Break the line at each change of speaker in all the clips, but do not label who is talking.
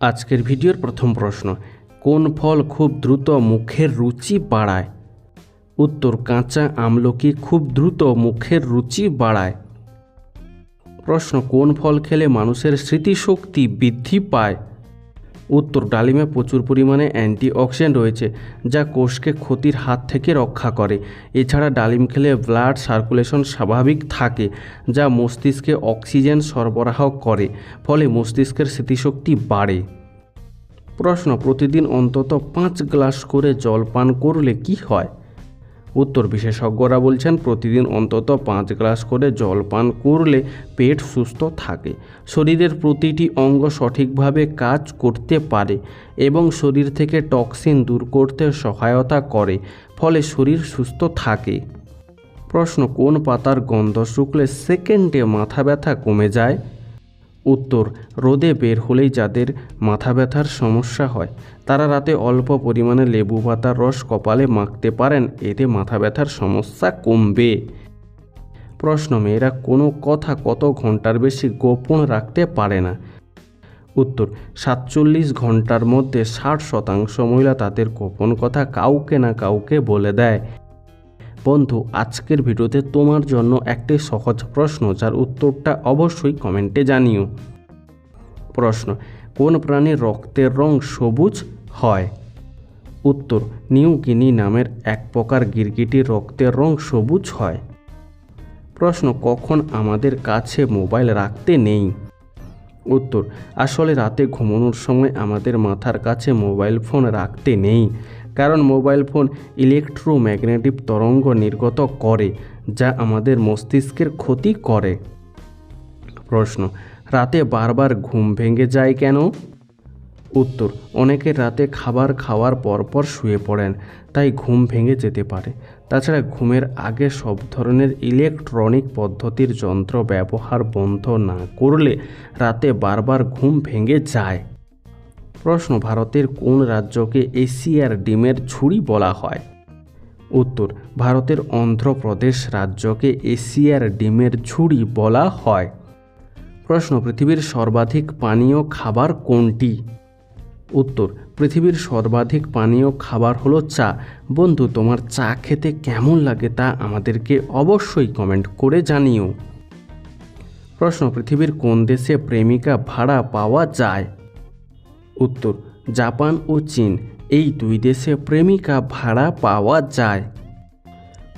আজকের ভিডিওর প্রথম প্রশ্ন, কোন ফল খুব দ্রুত মুখের রুচি বাড়ায়? উত্তর, কাঁচা আমলকি খুব দ্রুত মুখের রুচি বাড়ায়। প্রশ্ন, কোন ফল খেলে মানুষের স্মৃতিশক্তি বৃদ্ধি পায়? উত্তর ডালিমে প্রচুর পরিমাণে অ্যান্টিঅক্সিডেন্ট রয়েছে, যা কোষকে ক্ষতির হাত থেকে রক্ষা করে। এছাড়া ডালিম খেলে ব্লাড সার্কুলেশন স্বাভাবিক থাকে, যা মস্তিষ্কে অক্সিজেন সরবরাহ করে, ফলে মস্তিষ্কের স্মৃতিশক্তি বাড়ে। প্রশ্ন, প্রতিদিন অন্তত পাঁচ গ্লাস করে জল পান করলে কি হয়? উত্তর বিশেষজ্ঞরা বলছেন, প্রতিদিন অন্তত পাঁচ গ্লাস করে জল পান করলে পেট সুস্থ থাকে। শরীরের প্রতিটি অঙ্গ সঠিকভাবে কাজ করতে পারে এবং শরীর থেকে টক্সিন দূর করতে সহায়তা করে, ফলে শরীর সুস্থ থাকে। প্রশ্ন, কোন পাতার গন্ধ শুকলে সেকেন্ডে মাথা ব্যথা কমে যায়? উত্তর, রোদে বের হলেই যাদের মাথা ব্যথার সমস্যা হয়, তারা রাতে অল্প পরিমাণে লেবু পাতার রস কপালে মাখতে পারেন, এতে মাথা ব্যথার সমস্যা কমবে। প্রশ্ন, মেয়েরা কোনো কথা কত ঘণ্টার বেশি গোপন রাখতে পারে না? উত্তর, সাতচল্লিশ ঘণ্টার মধ্যে ষাট শতাংশ মহিলা তাদের গোপন কথা কাউকে না কাউকে বলে দেয়। বন্ধু, আজকের ভিডিওতে তোমার জন্য একটি সহজ প্রশ্ন, যার উত্তরটা অবশ্যই কমেন্টে জানিও। প্রশ্ন, কোন প্রাণীর রক্তের রং সবুজ হয়? উত্তর নিউ গিনি নামের এক প্রকার গিরগিটির রক্তের রং সবুজ হয়। প্রশ্ন, কখন আমাদের কাছে মোবাইল রাখতে নেই? উত্তর, আসলে রাতে ঘুমানোর সময় আমাদের মাথার কাছে মোবাইল ফোন রাখতে নেই। কারণ মোবাইল ফোন ইলেকট্রোম্যাগনেটিক তরঙ্গ নির্গত করে, যা আমাদের মস্তিষ্কের ক্ষতি করে। প্রশ্ন, রাতে বারবার ঘুম ভেঙে যায় কেন? উত্তর, অনেকে রাতে খাবার খাওয়ার পরপর শুয়ে পড়েন, তাই ঘুম ভেঙে যেতে পারে। তাছাড়া ঘুমের আগে সব ধরনের ইলেকট্রনিক পদ্ধতির যন্ত্র ব্যবহার বন্ধ না করলে রাতে বারবার ঘুম ভেঙে যায়। প্রশ্ন, ভারতের কোন রাজ্যকে এশিয়ার ডিমের ঝুড়ি বলা হয়? উত্তর, ভারতের অন্ধ্রপ্রদেশ রাজ্যকে এশিয়ার ডিমের ঝুড়ি বলা হয়। প্রশ্ন, পৃথিবীর সর্বাধিক পানীয় খাবার কোনটি? উত্তর, পৃথিবীর সর্বাধিক পানীয় খাবার হলো চা। বন্ধু, তোমার চা খেতে কেমন লাগে তা আমাদেরকে অবশ্যই কমেন্ট করে জানিও। প্রশ্ন, পৃথিবীর কোন দেশে প্রেমিকা ভাড়া পাওয়া যায়? উত্তর, জাপান ও চীন, এই দুই দেশে প্রেমিকা ভাড়া পাওয়া যায়।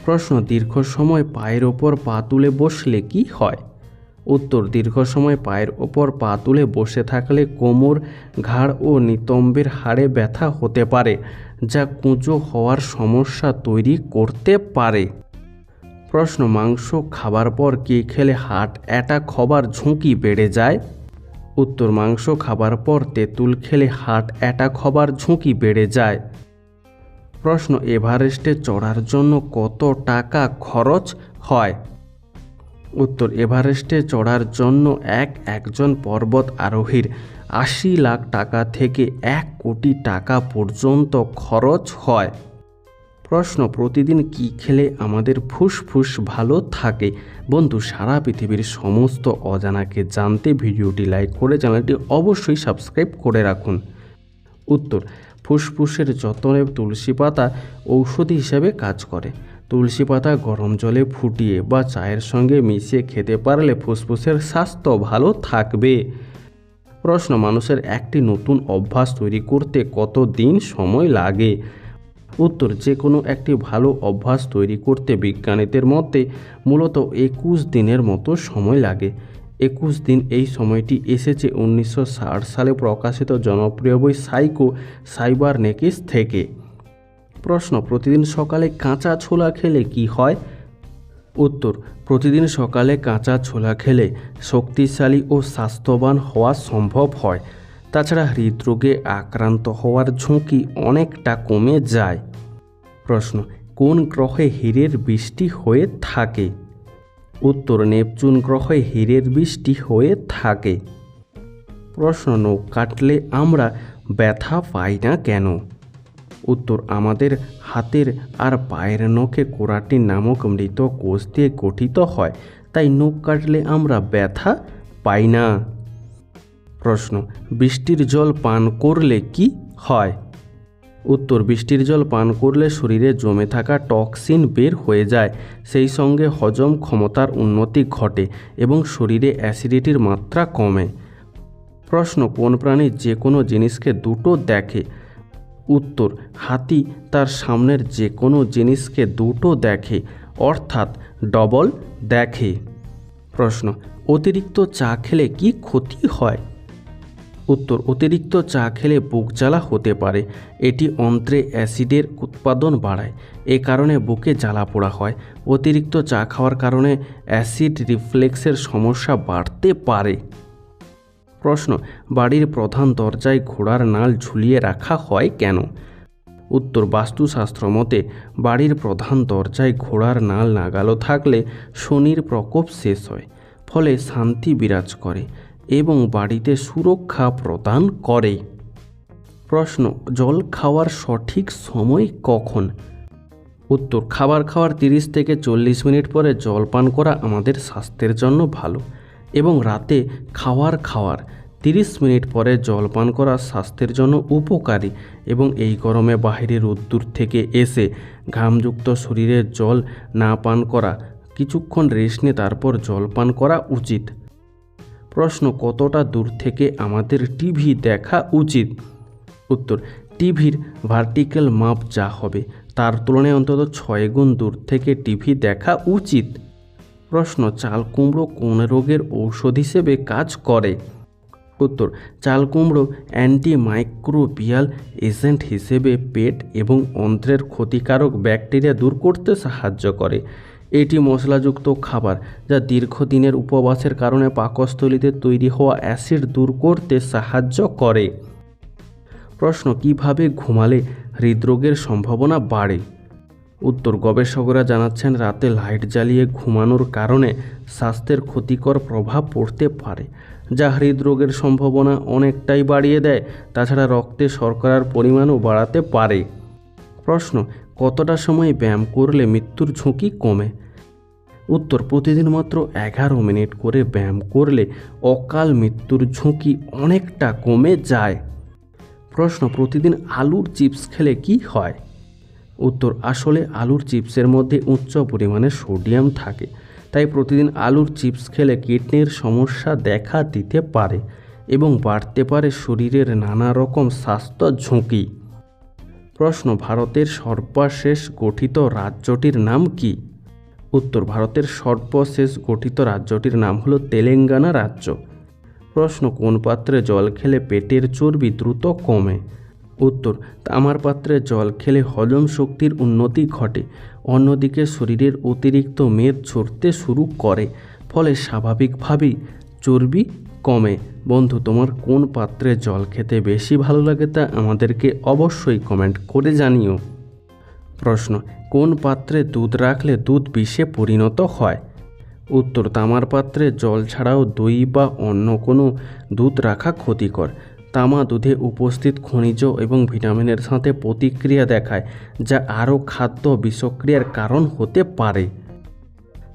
প্রশ্ন, দীর্ঘ সময় পায়ের ওপর পা তুলে বসলে কি হয়? উত্তর, দীর্ঘ সময় পায়ের ওপর পা তুলে বসে থাকলে কোমর, ঘাড় ও নিতম্বের হাড়ে ব্যথা হতে পারে, যা কুঁজো হওয়ার সমস্যা তৈরি করতে পারে। প্রশ্ন, মাংস খাবার পর কি খেলে হার্ট অ্যাটাক হবার ঝুঁকি বেড়ে যায়? উত্তর মাংস খাবার পর তেঁতুল খেলে হার্ট অ্যাটাক হবার ঝুঁকি বেড়ে যায়। প্রশ্ন এভারেস্টে চড়ার জন্য কত টাকা খরচ হয়? উত্তর, এভারেস্টে চড়ার জন্য এক একজন পর্বত আরোহীর আশি লাখ টাকা থেকে এক কোটি টাকা পর্যন্ত খরচ হয়। প্রশ্ন, প্রতিদিন কি খেলে আমাদের ফুসফুস ভালো থাকে? বন্ধু, সারা পৃথিবীর সমস্ত অজানাকে জানতে ভিডিওটি লাইক করে চ্যানেলটি অবশ্যই সাবস্ক্রাইব করে রাখুন। উত্তর, ফুসফুসের যত্নে তুলসী পাতা ঔষধি হিসাবে কাজ করে। তুলসী পাতা গরম জলে ফুটিয়ে বা চায়ের সঙ্গে মিশিয়ে খেতে পারলে ফুসফুসের স্বাস্থ্য ভালো থাকবে। প্রশ্ন, মানুষের একটি নতুন অভ্যাস তৈরি করতে কত দিন সময় লাগে? উত্তর, যে কোনো একটি ভালো অভ্যাস তৈরি করতে বিজ্ঞানীদের মধ্যে মূলত একুশ দিনের মতো সময় লাগে। একুশ দিন এই সময়টি এসেছে উনিশশো ষাট সালে প্রকাশিত জনপ্রিয় বই সাইকো সাইবার নেকিস থেকে। প্রশ্ন, প্রতিদিন সকালে কাঁচা ছোলা খেলে কি হয়? উত্তর, প্রতিদিন সকালে কাঁচা ছোলা খেলে শক্তিশালী ও স্বাস্থ্যবান হওয়া সম্ভব হয়। তাছাড়া হৃদরোগে আক্রান্ত হওয়ার ঝুঁকি অনেকটা কমে যায়। প্রশ্ন, কোন গ্রহে হীরের বৃষ্টি হয়ে থাকে? উত্তর, নেপচুন গ্রহে হীরের বৃষ্টি হয়ে থাকে। প্রশ্ন, নখ কাটলে আমরা ব্যথা পাই না কেন? উত্তর, আমাদের হাতের আর পায়ের নখে কোরাটিন নামক মৃত কোষ দিয়ে গঠিত হয়, তাই নখ কাটলে আমরা ব্যথা পাই না। প্রশ্ন, বৃষ্টির জল পান করলে কি হয়? উত্তর, বৃষ্টির জল পান করলে শরীরে জমে থাকা টক্সিন বের হয়ে যায়, সেই সঙ্গে হজম ক্ষমতার উন্নতি ঘটে এবং শরীরে অ্যাসিডিটির মাত্রা কমে। প্রশ্ন, কোন প্রাণী যে কোনো জিনিসকে দুটো দেখে? উত্তর, হাতি তার সামনের যে কোনো জিনিসকে দুটো দেখে, অর্থাৎ ডবল দেখে। প্রশ্ন, অতিরিক্ত চা খেলে কি ক্ষতি হয়? উত্তর, অতিরিক্ত চা খেলে বুক জ্বালা হতে পারে। এটি অন্ত্রে অ্যাসিডের উৎপাদন বাড়ায়। এ কারণে বুকে জ্বালা পোড়া হয়। অতিরিক্ত চা খাওয়ার কারণে অ্যাসিড রিফ্লেক্সের সমস্যা বাড়তে পারে। প্রশ্ন, বাড়ির প্রধান দরজায় ঘোড়ার নাল ঝুলিয়ে রাখা হয় কেন? উত্তর, বাস্তুশাস্ত্র মতে, বাড়ির প্রধান দরজায় ঘোড়ার নাল নাগালো থাকলে শনির প্রকোপ শেষ হয়, ফলে শান্তি বিরাজ করে। এবং বাড়িতে সুরক্ষা প্রদান করে। প্রশ্ন, জল খাওয়ার সঠিক সময় কখন? উত্তর, খাবার খাওয়ার তিরিশ থেকে চল্লিশ মিনিট পরে জল পান করা আমাদের স্বাস্থ্যের জন্য ভালো এবং রাতে খাওয়ার খাওয়ার তিরিশ মিনিট পরে জল পান করা স্বাস্থ্যের জন্য উপকারী এবং এই গরমে বাহিরের রোদ্দুর থেকে এসে ঘামযুক্ত শরীরে জল না পান করা, কিছুক্ষণ রেস্ট নিয়ে তারপর জল পান করা উচিত। প্রশ্ন কতটা দূর থেকে আমাদের টিভি দেখা উচিত? উত্তর, টিভির ভার্টিক্যাল মাপ যা হবে, তার তুলনায় অন্তত ছয় গুণ দূর থেকে টিভি দেখা উচিত। প্রশ্ন, চাল কুমড়ো কোন রোগের ঔষধ হিসেবে কাজ করে? উত্তর, চাল কুমড়ো অ্যান্টিমাইক্রোবিয়াল এজেন্ট হিসেবে পেট এবং অন্ত্রের ক্ষতিকারক ব্যাকটেরিয়া দূর করতে সাহায্য করে। এটি মশলাযুক্ত খাবার, যা দীর্ঘদিনের উপবাসের কারণে পাকস্থলীতে তৈরি হওয়া অ্যাসিড দূর করতে সাহায্য করে। প্রশ্ন, কীভাবে ঘুমালে হৃদরোগের সম্ভাবনা বাড়ে? উত্তর, গবেষকরা জানাচ্ছেন, রাতে লাইট জ্বালিয়ে ঘুমানোর কারণে স্বাস্থ্যের ক্ষতিকর প্রভাব পড়তে পারে, যা হৃদরোগের সম্ভাবনা অনেকটাই বাড়িয়ে দেয়। তাছাড়া রক্তে শর্করার পরিমাণও বাড়াতে পারে। প্রশ্ন কতটা সময় ব্যায়াম করলে মৃত্যুর ঝুঁকি কমে? উত্তর, প্রতিদিন মাত্র এগারো মিনিট করে ব্যায়াম করলে অকাল মৃত্যুর ঝুঁকি অনেকটা কমে যায়। প্রশ্ন, প্রতিদিন আলুর চিপস খেলে কি হয়? উত্তর, আসলে আলুর চিপসের মধ্যে উচ্চ পরিমাণে সোডিয়াম থাকে, তাই প্রতিদিন আলুর চিপস খেলে কিডনির সমস্যা দেখা দিতে পারে এবং বাড়তে পারে শরীরের নানা রকম স্বাস্থ্য ঝুঁকি। প্রশ্ন, ভারতের সর্বশেষ গঠিত রাজ্যটির নাম কি? উত্তর, ভারতের সর্বশেষ গঠিত রাজ্যটির নাম হলো তেলেঙ্গানা রাজ্য। প্রশ্ন, কোন পাত্রে জল খেলে পেটের চর্বি দ্রুত কমে? উত্তর, তামার পাত্রে জল খেলে হজম শক্তির উন্নতি ঘটে, অন্যদিকে শরীরের অতিরিক্ত মেদ ঝরতে শুরু করে, ফলে স্বাভাবিকভাবেই চর্বি কমে। বন্ধু, তোমার কোন পাত্রে জল খেতে বেশি ভালো লাগে তা আমাদেরকে অবশ্যই কমেন্ট করে জানিও। প্রশ্ন, কোন পাত্রে দুধ রাখলে দুধ বিষে পরিণত হয়? উত্তর, তামার পাত্রে জল ছাড়াও দই বা অন্য কোনো দুধ রাখা ক্ষতিকর। তামা দুধে উপস্থিত খনিজ এবং ভিটামিনের সাথে প্রতিক্রিয়া দেখায়, যা আরও খাদ্য বিষক্রিয়ার কারণ হতে পারে।